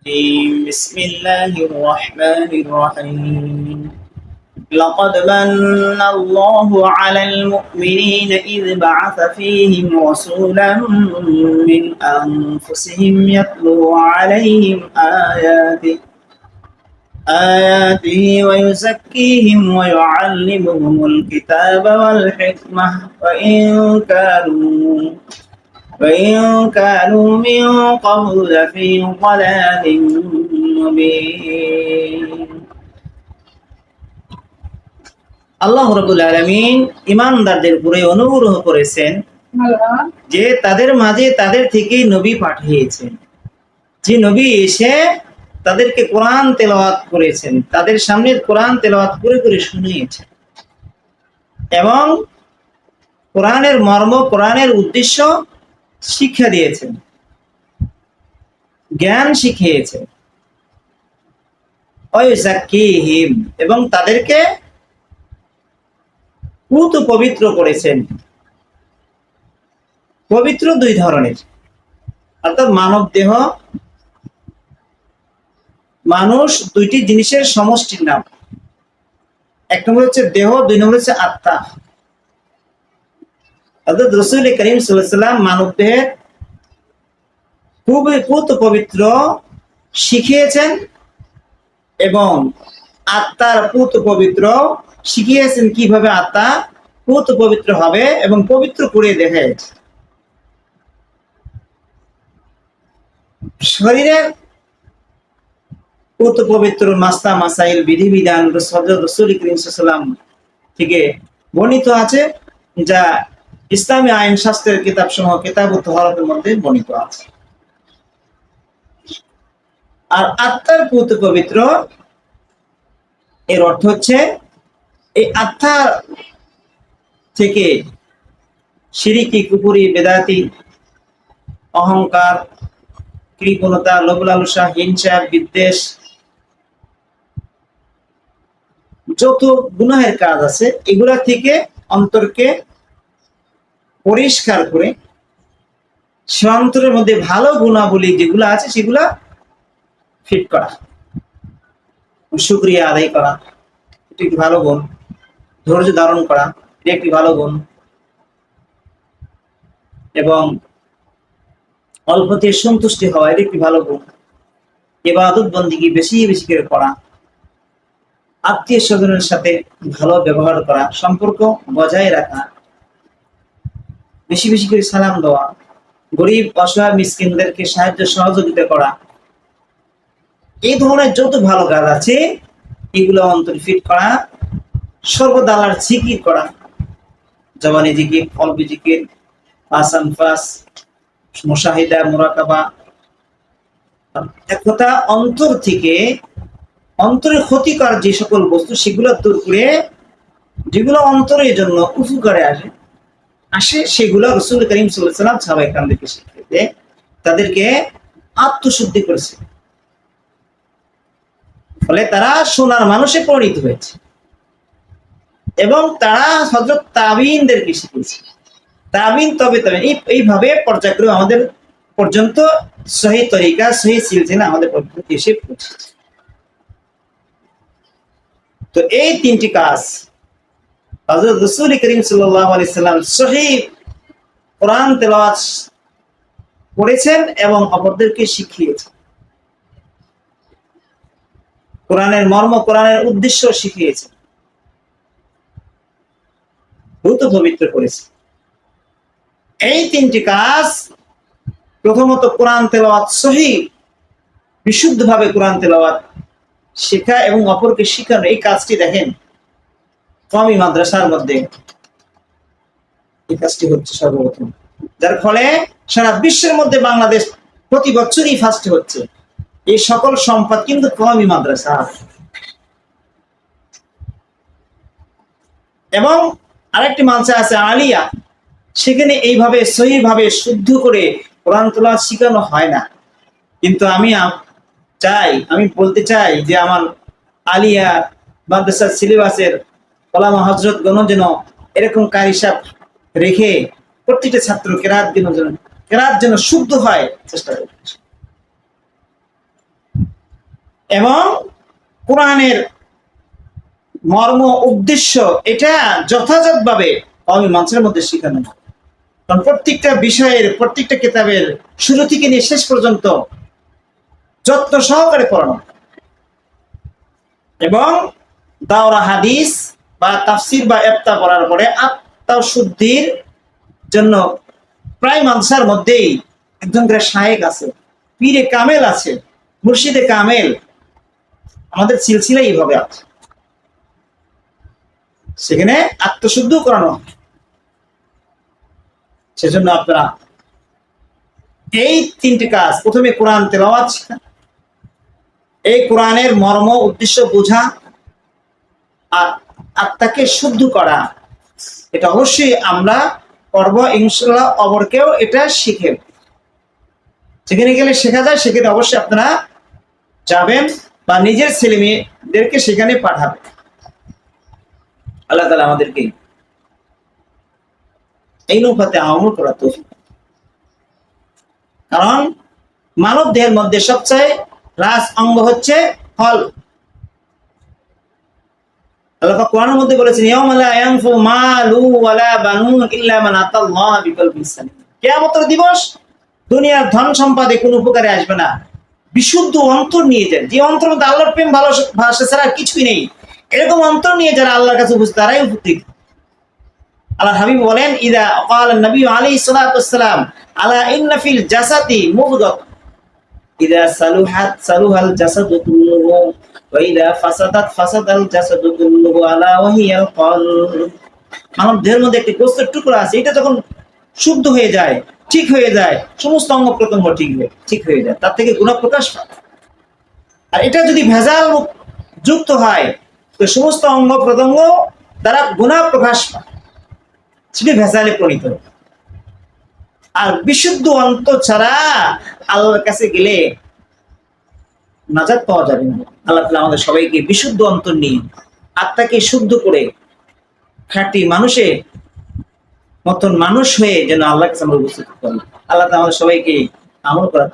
بسم الله الرحمن الرحيم. لقد من الله على المؤمنين إذ بعث فيهم رسولا من أنفسهم يتلو عليهم آياته آياته ويزكيهم ويعلمهم الكتاب والحكمة وإن كانوا وإن كانوا من قبل لفي ضلال مبين আল্লাহ রবুল আলমিন ইমানদারদের উপরে অনুগ্রহ করেছেন যে তাদের মাঝে তাদের থেকে নবী পাঠিয়েছেন যে নবী এসে তাদেরকে কোরআন তেলাওয়াত করেছেন তাদের সামনে কোরআন তেলাওয়াত করে করে শুনিয়েছেন এবং কোরআনের মর্ম কোরআনের উদ্দেশ্য শিক্ষা দিয়েছেন। জ্ঞান শিখিয়েছেন। ওয়াইজাক্কিহিম এবং তাদেরকে পুত পবিত্র করেছেন। পবিত্র দুই ধরনের। অর্থাৎ মানব দেহ, মানুষ দুইটি জিনিসের সমষ্টির নাম। এক নম্বর হচ্ছে দেহ, দুই নম্বর হচ্ছে আত্মা। অর্থাৎ রসুল করিম সাল্লাম মানব দেহের খুবই পুত পবিত্র শিখিয়েছেন এবং আত্মার পুত পবিত্র শিখিয়েছেন কীভাবে আত্মা পুত পবিত্র হবে এবং পবিত্র করে দেখাইছে শরীরের পুত পবিত্র মাস্তা মাসাইল বিধিবিধান রসুল করিম সাল্লাম থেকে বর্ণিত আছে, যা ইসলামী আইন, শাস্ত্রের কিতাব সমূহ কিতাব হরফের মধ্যে বর্ণিত আছে। আর আত্মার পুত পবিত্র, এর অর্থ হচ্ছে, এই আত্মা থেকে সিরিকি কুপুরি, বেদাতি, অহংকার, কৃপণতা লোভ লালসা হিংসা, বিদ্বেষ, যত গুনাহের কাজ আছে, এগুলা থেকে অন্তরকে পরিষ্কার করে সে অন্তরের মধ্যে ভালো গুণাবলী যেগুলো আছে সেগুলা ফিট করা। সুক্রিয়া আদায় করা, এটি একটি ভালো গুণ। ধৈর্য ধারণ করা, এটি একটি ভালো গুণ। এবং অল্পতে সন্তুষ্টি হওয়া, এটি একটি ভালো গুণ। এবাদত বন্দিগি বেশি বেশি করে করা আত্মীয় স্বজনের সাথে ভালো ব্যবহার করা, সম্পর্ক বজায় রাখা বেশি বেশি করে সালাম দেওয়া, গরিব, অসহায়, মিসকিনদেরকে সাহায্য, সহযোগিতা করা। এই ধরনের যত ভালো কাজ আছে, এগুলো অন্তর ফিট করা সর্বদালার জিকির করা। জবানি জিকির, কলবি জিকির আসান ফাস মুশাহিদা, মুরাকাবা। এক কথা, অন্তর থেকে অন্তরে ক্ষতিকর যে সকল বস্তু, সেগুলো দূর করে, যেগুলো অন্তরের জন্য উপকারে আসে আসে, সেগুলো রসুল করিম সাল্লাম সাহাবাই কামদেরকে শিখিয়ে তাদেরকে আত্মশুদ্ধি করেছে। ফলে তারা সোনার মানুষে পরিণত হয়েছে। এবং তারা হজরত তাবিনদেরকে শিখিয়েছে। তাবিন, তবে তবে এইভাবে পর্যায়ক্রমে আমাদের পর্যন্ত সহি তরিকা, সহি সিলসিলা আমাদের পর্যন্ত এসে পৌঁছেছে। তো এই তিনটি কাজ হজরত রসুল করিম সাল্লাম সহি কোরআন তেলাওয়াত করেছেন এবং অপরদেরকে শিখিয়েছেন। কোরআনের মর্ম, কোরআনের উদ্দেশ্য শিখিয়েছেন। পবিত্র করেছে এই তিনটি কাজ প্রথমত কোরআন তেলাওয়াত সহি, বিশুদ্ধভাবে কোরআন তেলাওয়াত শেখা এবং অপরকে শিখানো। এই কাজটি দেখেন কমি মাদ্রাসার মধ্যে এই কাজটি হচ্ছে সর্বপ্রথম। যার ফলে সারা বিশ্বের মধ্যে বাংলাদেশ প্রতি বছরই ফার্স্ট হচ্ছে। এই সকল সম্পদ কিন্তু কমি মাদ্রাসা। এবং আরেকটি মাদ্রাসা আছে আলিয়া। সেখানে এইভাবে, সহিভাবে, শুদ্ধ করে কোরআন তোলা শিখানো হয় না। কিন্তু আমি চাই, আমি বলতে চাই যে আমার আলিয়া মাদ্রাসার সিলেবাসের কলামা হজরত গণ যেন এরকম কারিসাব রেখে প্রত্যেকটা ছাত্র কেরাত যেন যেন, কেরাত যেন শুদ্ধ হয়, চেষ্টা করছে এবং কোরআনের মর্ম উদ্দেশ্য এটা যথাযথভাবে কমি মানুষের মধ্যে শেখানো। কারণ প্রত্যেকটা বিষয়ের, প্রত্যেকটা কিতাবের শুরু থেকে নিয়ে শেষ পর্যন্ত যত্ন সহকারে পড়ানো। এবং দাওরা হাদিস বা তাফসির বা এফতা পড়ার পরে আত্মা শুদ্ধির জন্য প্রায় মানসার মধ্যেই একজন করে শায়েক আছে, পীরে কামেল আছে, মুর্শিদে কামেল। আমাদের সিলসিলা এইভাবে আছে। সেখানে আত্মশুদ্ধ করানো সেজন্য আপনারা এই তিনটি কাজ, প্রথমে কোরআন তেলাওয়াত শেখা, এই কোরআনের মর্ম, উদ্দেশ্য বোঝা, আর আত্মাকে শুদ্ধ করা। এটা অবশ্যই আমরা করব, ইনশাল্লাহ অবরকেও এটা শিখে। সেখানে গেলে শেখা যায়, সেখানে অবশ্যই আপনারা যাবেন বা নিজের ছেলে মেয়েদেরকে সেখানে পাঠাবেন। আল্লাহ তালা আমাদেরকে এই নৌকাতে আমল করা তো কারণ মানব দেহের মধ্যে সবচেয়ে রাস অঙ্গ হচ্ছে ফল। আল্লাহ মধ্যে বলেছেন ইয়ানফু মালু ওয়ালা বানুন ইল্লা মান আতাল্লাহ সালিম। কিয়ামতের দিবস দুনিয়ার ধন সম্পদে কোনো উপকারে আসবে না। বিশুদ্ধ অন্তর নিয়ে যে অন্তর মধ্যে আল্লাহর প্রেম ভালো ভাষা ছাড়া কিছুই নেই। এরকম অন্তর নিয়ে যারা আল্লাহর কাছে উপস্থিত, তারাই উপস্থিত। আল্লাহ হাবিব বলেন, ইদা অকাল নবী আলী সালাতাম আলা ইন্নাফিল জাসাতি মুগদত ইদা সালুহাত, সালুহাল জাসাদু দেহের মধ্যে একটি আছে, এটা যখন শুদ্ধ হয়ে যায়, ঠিক হয়ে যায়, সমস্ত অঙ্গ প্রত্যঙ্গ ঠিক হয়ে ঠিক হয়ে যায়, তার থেকে প্রকাশ পায়। আর এটা যদি ভেজাল যুক্ত হয়, তো সমস্ত অঙ্গ প্রত্যঙ্গ দ্বারা গুণা প্রকাশ পায়। সেটি ভেজালে প্রণীত। আর বিশুদ্ধ অন্ত ছাড়া আল্লাহর কাছে গেলে নাজাত পাওয়া যাবে না। আল্লাহ তালা আমাদের সবাইকে বিশুদ্ধ অন্তর নিয়ে আত্মাকে শুদ্ধ করে খাঁটি মানুষে, মতন মানুষ হয়ে যেন আল্লাহকে কাছে আমরা উপস্থিত করি আল্লাহ আমাদের সবাইকে আমল করার